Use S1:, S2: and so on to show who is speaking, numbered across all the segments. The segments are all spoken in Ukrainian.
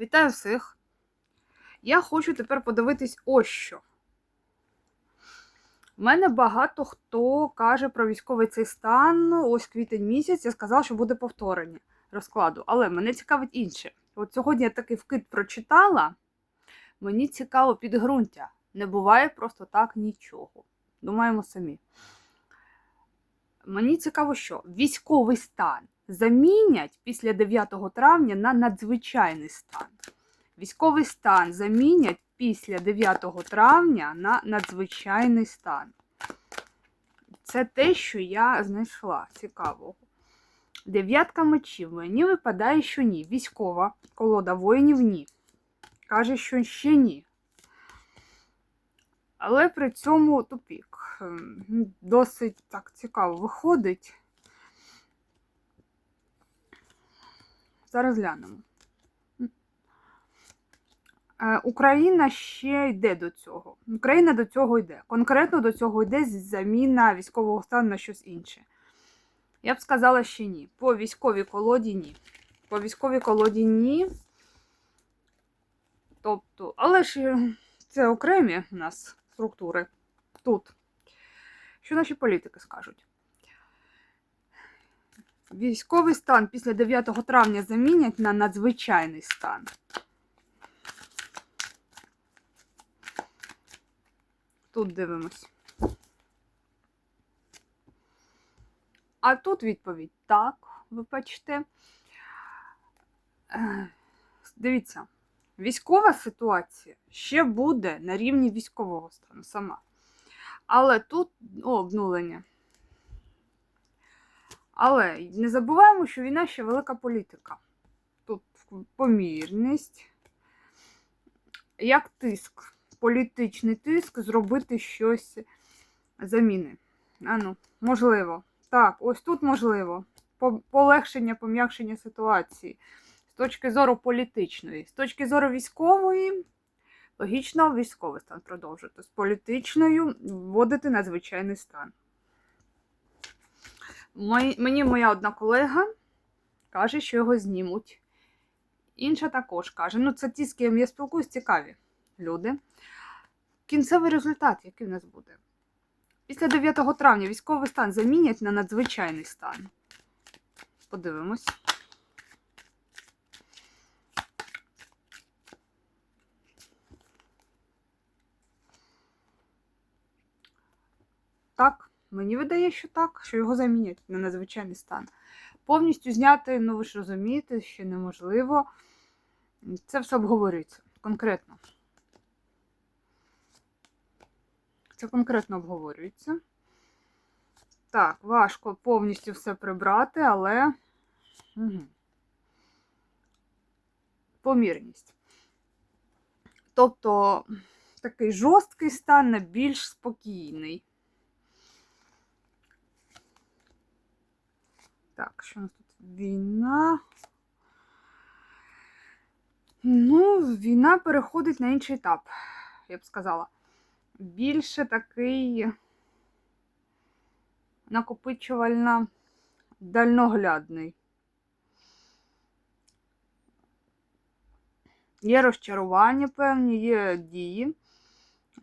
S1: Вітаю всіх! Я хочу тепер подивитись ось що. У мене багато хто каже про військовий цей стан. Ось квітень місяць. Я сказав, що буде повторення розкладу. Але мене цікавить інше. От сьогодні я такий вкид прочитала. Мені цікаво підґрунтя. Не буває просто так нічого. Думаємо самі. Мені цікаво, що військовий стан замінять після 9 травня на надзвичайний стан. Військовий стан замінять після 9 травня на надзвичайний стан. Це те, що я знайшла цікавого. Дев'ятка мечів. Мені випадає, що ні. Військова колода воїнів ні. Каже, що ще ні. Але при цьому тупік. Ем, Досить так цікаво виходить. Зараз глянемо. Е, Україна ще йде до цього. Україна до цього йде. Конкретно до цього йде заміна військового стану на щось інше. Я б сказала, ще ні. По військовій колоді ні. По військовій колоді ні. Тобто, але ж е, це окремі у нас структури тут. Що наші політики скажуть? Військовий стан після 9 травня замінять на надзвичайний стан. Тут дивимось. А тут відповідь так, ви бачите. Е, Дивіться, військова ситуація ще буде на рівні військового стану сама. Але тут обнулення. Але не забуваємо, що війна ще велика політика. Тут помірність, як тиск, політичний тиск, зробити щось заміни. А ну, можливо. Так, ось тут можливо. Полегшення, пом'якшення ситуації. З точки зору політичної. З точки зору військової, логічно, військовий стан продовжити. З політичною вводити надзвичайний стан. Мені моя одна колега каже, що його знімуть. Інша також каже: ну, це ті, з ким я спілкуюсь, цікаві люди. Кінцевий результат, який в нас буде? Після 9 травня військовий стан замінять на надзвичайний стан. Подивимось. Так, мені видає, що так, що його замінять на надзвичайний стан. Повністю зняти, ну ви ж розумієте, що неможливо. Це все обговорюється конкретно. Це конкретно обговорюється. Так, важко повністю все прибрати, але угу. помірність. Тобто такий жорсткий стан на більш спокійний. Так, що у нас тут? Війна. Ну, війна переходить на інший етап, я б сказала. Більше такий накопичувально дальноглядний. Є розчарування певні, є дії.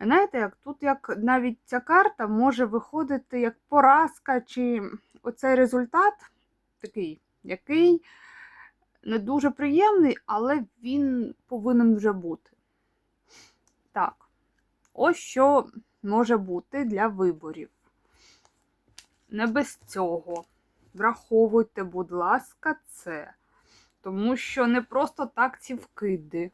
S1: Знаєте, як тут як навіть ця карта може виходити як поразка, чи оцей результат такий, який не дуже приємний, але він повинен вже бути. Так, ось що може бути для виборів. Не без цього. Враховуйте, будь ласка, це. Тому що не просто так ці вкиди.